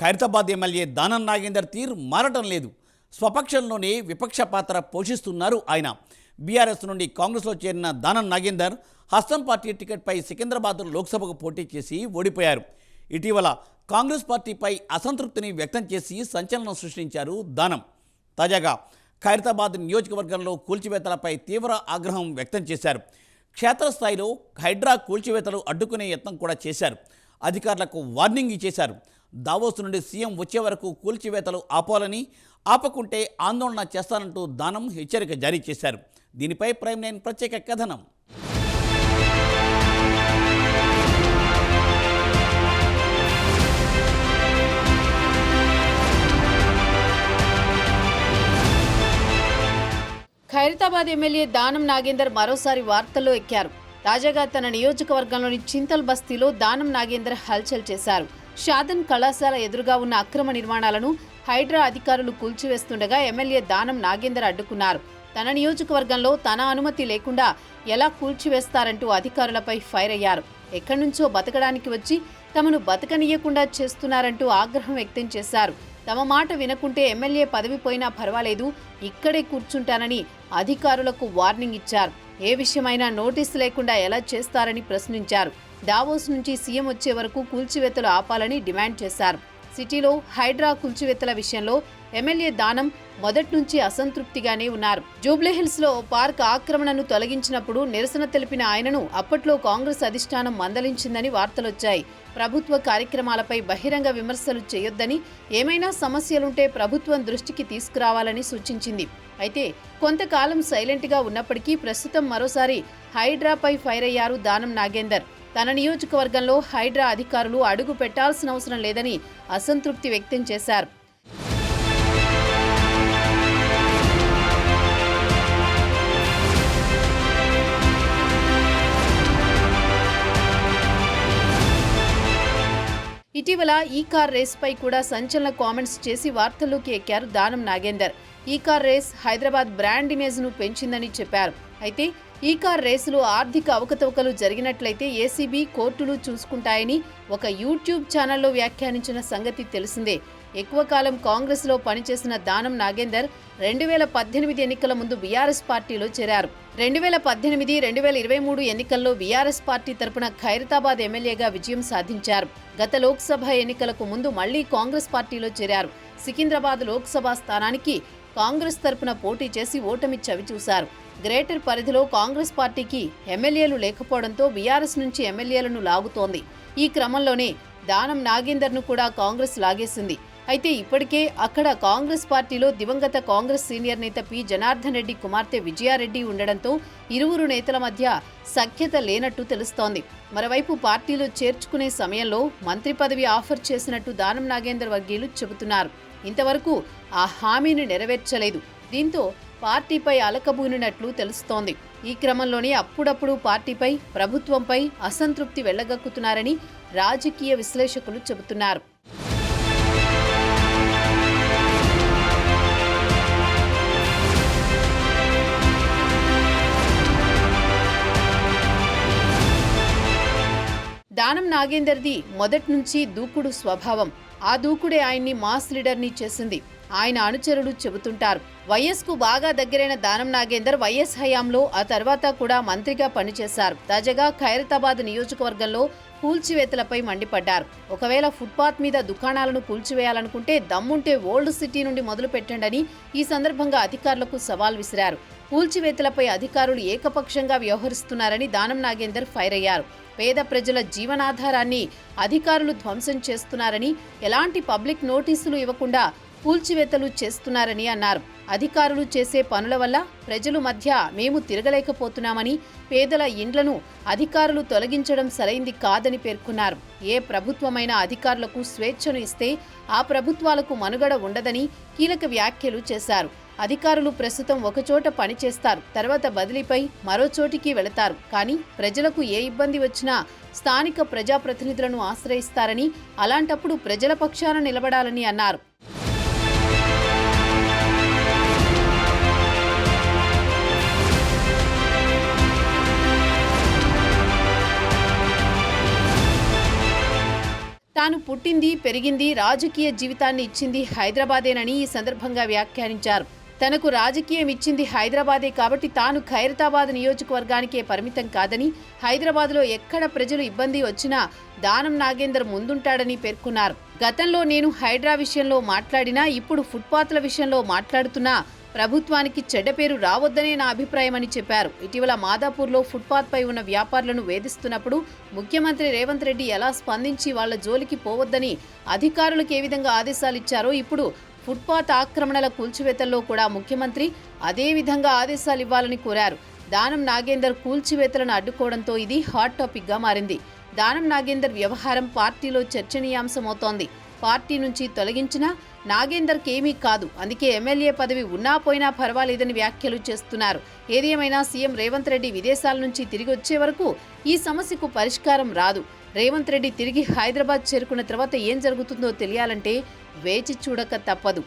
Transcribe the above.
Khairatabad MLA Danam Nagender తీరు మారటం లేదు. స్వపక్షంలోనే విపక్ష పాత్ర పోషిస్తున్నారు ఆయన. బీఆర్ఎస్ నుండి కాంగ్రెస్లో చేరిన దానం నాగేందర్ హస్తం పార్టీ టికెట్పై సికింద్రాబాద్ లోక్సభకు పోటీ చేసి ఓడిపోయారు. ఇటీవల కాంగ్రెస్ పార్టీపై అసంతృప్తిని వ్యక్తం చేసి సంచలనం సృష్టించారు దానం. తాజాగా ఖైరతాబాద్ నియోజకవర్గంలో కూల్చివేతలపై తీవ్ర ఆగ్రహం వ్యక్తం చేశారు. క్షేత్రస్థాయిలో హైడ్రా కూల్చివేతలు అడ్డుకునే యత్నం కూడా చేశారు. అధికారులకు వార్నింగ్ ఇచ్చేశారు. దావోస్ నుండి సీఎం వచ్చే వరకు కూల్చివేతలు ఆపాలని ఆపకుంటే ఆందోళన చేస్తానంటూ దానం హెచ్చరిక జారీ చేశారు. దీనిపై ప్రైమ్ నైన్ ప్రత్యేక కథనం. ఖైరతాబాద్ ఎమ్మెల్యే దానం నాగేందర్ మరోసారి వార్తల్లో ఎక్కారు. తాజాగా తన నియోజకవర్గంలోని చింతల్ బస్తీలో దానం నాగేందర్ హల్చల్ చేశారు. షాదన్ కళాశాల ఎదురుగా ఉన్న అక్రమ నిర్మాణాలను హైడ్రా అధికారులు కూల్చివేస్తుండగా ఎమ్మెల్యే దానం నాగేందర్ అడ్డుకున్నారు. తన నియోజకవర్గంలో తన అనుమతి లేకుండా ఎలా కూల్చివేస్తారంటూ అధికారులపై ఫైర్ అయ్యారు. ఎక్కడి నుంచో బతకడానికి వచ్చి తమను బతకనీయకుండా చేస్తున్నారంటూ ఆగ్రహం వ్యక్తం చేశారు. తమ మాట వినకుంటే ఎమ్మెల్యే పదవి పోయినా పర్వాలేదు ఇక్కడే కూర్చుంటానని అధికారులకు వార్నింగ్ ఇచ్చారు. ఏ విషయమైనా నోటీసు లేకుండా ఎలా చేస్తారని ప్రశ్నించారు. దావోస్ నుంచి సీఎం వచ్చే వరకు కూల్చివేతలు ఆపాలని డిమాండ్ చేశారు. సిటీలో హైడ్రా కూల్చివేతల విషయంలో ఎమ్మెల్యే దానం మొదటి నుంచి అసంతృప్తిగానే ఉన్నారు. జూబ్లీహిల్స్లో పార్క్ ఆక్రమణను తొలగించినప్పుడు నిరసన తెలిపిన ఆయనను అప్పట్లో కాంగ్రెస్ అధిష్టానం మందలించిందని వార్తలొచ్చాయి. ప్రభుత్వ కార్యక్రమాలపై బహిరంగ విమర్శలు చేయొద్దని ఏమైనా సమస్యలుంటే ప్రభుత్వం దృష్టికి తీసుకురావాలని సూచించింది. అయితే కొంతకాలం సైలెంట్గా ఉన్నప్పటికీ ప్రస్తుతం మరోసారి హైడ్రాపై ఫైర్ అయ్యారు దానం నాగేందర్. తన నియోజకవర్గంలో హైడ్రా అధికారులు అడుగు పెట్టాల్సిన అవసరం లేదని అసంతృప్తి వ్యక్తం చేశారు. ఇటీవల ఈ కార్ రేస్పై కూడా సంచలన కామెంట్స్ చేసి వార్తల్లోకి ఎక్కారు దానం నాగేందర్. ఈ కార్ రేస్ హైదరాబాద్ బ్రాండ్ ఇమేజ్ను పెంచిందని చెప్పారు. అయితే ఈ కార్ రేసులో ఆర్థిక అవకతవకలు జరిగినట్లయితే ఏసీబీ కోర్టులు చూసుకుంటాయని ఒక యూట్యూబ్ ఛానల్లో వ్యాఖ్యానించిన సంగతి తెలిసిందే. ఎక్కువ కాలం కాంగ్రెస్లో పనిచేసిన దానం నాగేందర్ రెండు వేల పద్దెనిమిది ఎన్నికల ముందు బీఆర్ఎస్ పార్టీలో చేరారు. రెండు వేల పద్దెనిమిది రెండు వేల ఇరవై మూడు ఎన్నికల్లో బీఆర్ఎస్ పార్టీ తరపున ఖైరతాబాద్ ఎమ్మెల్యేగా విజయం సాధించారు. గత లోక్సభ ఎన్నికలకు ముందు మళ్ళీ కాంగ్రెస్ పార్టీలో చేరారు. సికింద్రాబాద్ లోక్సభ స్థానానికి కాంగ్రెస్ తరపున పోటీ చేసి ఓటమి చవిచూశారు గ్రేటర్ పరిధిలో కాంగ్రెస్ పార్టీకి ఎమ్మెల్యేలు లేకపోవడంతో బీఆర్ఎస్ నుంచి ఎమ్మెల్యేలను లాగుతోంది. ఈ క్రమంలోనే దానం నాగేందర్ను కూడా కాంగ్రెస్ లాగేసింది. అయితే ఇప్పటికే అక్కడ కాంగ్రెస్ పార్టీలో దివంగత కాంగ్రెస్ సీనియర్ నేత పి. జనార్దన్ రెడ్డి కుమార్తె విజయారెడ్డి ఉండడంతో ఇరువురు నేతల మధ్య సఖ్యత లేనట్టు తెలుస్తోంది. మరోవైపు పార్టీలో చేర్చుకునే సమయంలో మంత్రి పదవి ఆఫర్ చేసినట్టు దానం నాగేందర్ వర్గీయులు చెబుతున్నారు. ఇంతవరకు ఆ హామీని నెరవేర్చలేదు. దీంతో పార్టీపై అలకబూనినట్లు తెలుస్తోంది. ఈ క్రమంలోనే అప్పుడప్పుడు పార్టీపై ప్రభుత్వంపై అసంతృప్తి వెళ్ళగక్కుతున్నారని రాజకీయ విశ్లేషకులు చెబుతున్నారు. నాగేందర్ది మొదటి నుంచి దూకుడు స్వభావం. ఆ దూకుడే ఆయన్ని మాస్ లీడర్ని చేసింది. ఆయన అనుచరులు చెబుతుంటారు. వైఎస్కు బాగా దగ్గరైన దానం నాగేందర్ వైఎస్ హయాంలో ఆ తర్వాత కూడా మంత్రిగా పనిచేశారు. తాజాగా ఖైరతాబాద్ నియోజకవర్గంలో కూల్చివేతలపై మండిపడ్డారు. ఒకవేళ ఫుట్పాత్ మీద దుకాణాలను కూల్చివేయాలనుకుంటే దమ్ముంటే ఓల్డ్ సిటీ నుండి మొదలు పెట్టండని ఈ సందర్భంగా అధికారులకు సవాల్ విసిరారు. కూల్చివేతలపై అధికారులు ఏకపక్షంగా వ్యవహరిస్తున్నారని దానం నాగేందర్ ఫైర్ అయ్యారు. పేద ప్రజల జీవనాధారాన్ని అధికారులు ధ్వంసం చేస్తున్నారని ఎలాంటి పబ్లిక్ నోటీసులు ఇవ్వకుండా కూల్చివేతలు చేస్తున్నారని అన్నారు. అధికారులు చేసే పనుల వల్ల ప్రజలు మధ్య మేము తిరగలేకపోతున్నామని పేదల ఇండ్లను అధికారులు తొలగించడం సరైంది కాదని పేర్కొన్నారు. ఏ ప్రభుత్వమైన అధికారులకు స్వేచ్ఛను ఇస్తే ఆ ప్రభుత్వాలకు మనుగడ ఉండదని కీలక వ్యాఖ్యలు చేశారు. అధికారులు ప్రస్తుతం ఒకచోట పనిచేస్తారు. తర్వాత బదిలీపై మరో చోటికి వెళతారు. కానీ ప్రజలకు ఏ ఇబ్బంది వచ్చినా స్థానిక ప్రజాప్రతినిధులను ఆశ్రయిస్తారని అలాంటప్పుడు ప్రజల పక్షాన నిలబడాలని అన్నారు. తాను పుట్టింది పెరిగింది రాజకీయ జీవితాన్ని ఇచ్చింది హైదరాబాదేనని ఈ సందర్భంగా వ్యాఖ్యానించారు. తనకు రాజకీయం ఇచ్చింది హైదరాబాదే కాబట్టి తాను ఖైరతాబాద్ నియోజకవర్గానికే పరిమితం కాదని హైదరాబాద్లో ఎక్కడ ప్రజలు ఇబ్బంది వచ్చినా దానం నాగేందర్ ముందుంటాడని పేర్కొన్నారు. గతంలో నేను హైడ్రా విషయంలో మాట్లాడినా ఇప్పుడు ఫుట్పాత్ల విషయంలో మాట్లాడుతున్నా ప్రభుత్వానికి చెడ్డ పేరు రావద్దనే నా అభిప్రాయమని చెప్పారు. ఇటీవల మాదాపూర్లో ఫుట్పాత్పై ఉన్న వ్యాపారులను వేధిస్తున్నప్పుడు ముఖ్యమంత్రి రేవంత్ రెడ్డి ఎలా స్పందించి వాళ్ళ జోలికి పోవద్దని అధికారులకు ఏ విధంగా ఆదేశాలు ఇచ్చారో ఇప్పుడు ఫుట్పాత్ ఆక్రమణల కూల్చివేతల్లో కూడా ముఖ్యమంత్రి అదే విధంగా ఆదేశాలు ఇవ్వాలని కోరారు. దానం నాగేందర్ కూల్చివేతలను అడ్డుకోవడంతో ఇది హాట్ టాపిక్గా మారింది. దానం నాగేందర్ వ్యవహారం పార్టీలో చర్చనీయాంశమవుతోంది. పార్టీ నుంచి తొలగించినా నాగేందర్కి ఏమీ కాదు. అందుకే ఎమ్మెల్యే పదవి ఉన్నా పోయినా పర్వాలేదని వ్యాఖ్యలు చేస్తున్నారు. ఏదేమైనా సీఎం రేవంత్ రెడ్డి విదేశాల నుంచి తిరిగి వచ్చే వరకు ఈ సమస్యకు పరిష్కారం రాదు. రేవంత్ రెడ్డి తిరిగి హైదరాబాద్ చేరుకున్న తర్వాత ఏం జరుగుతుందో తెలియాలంటే వేచి చూడక తప్పదు.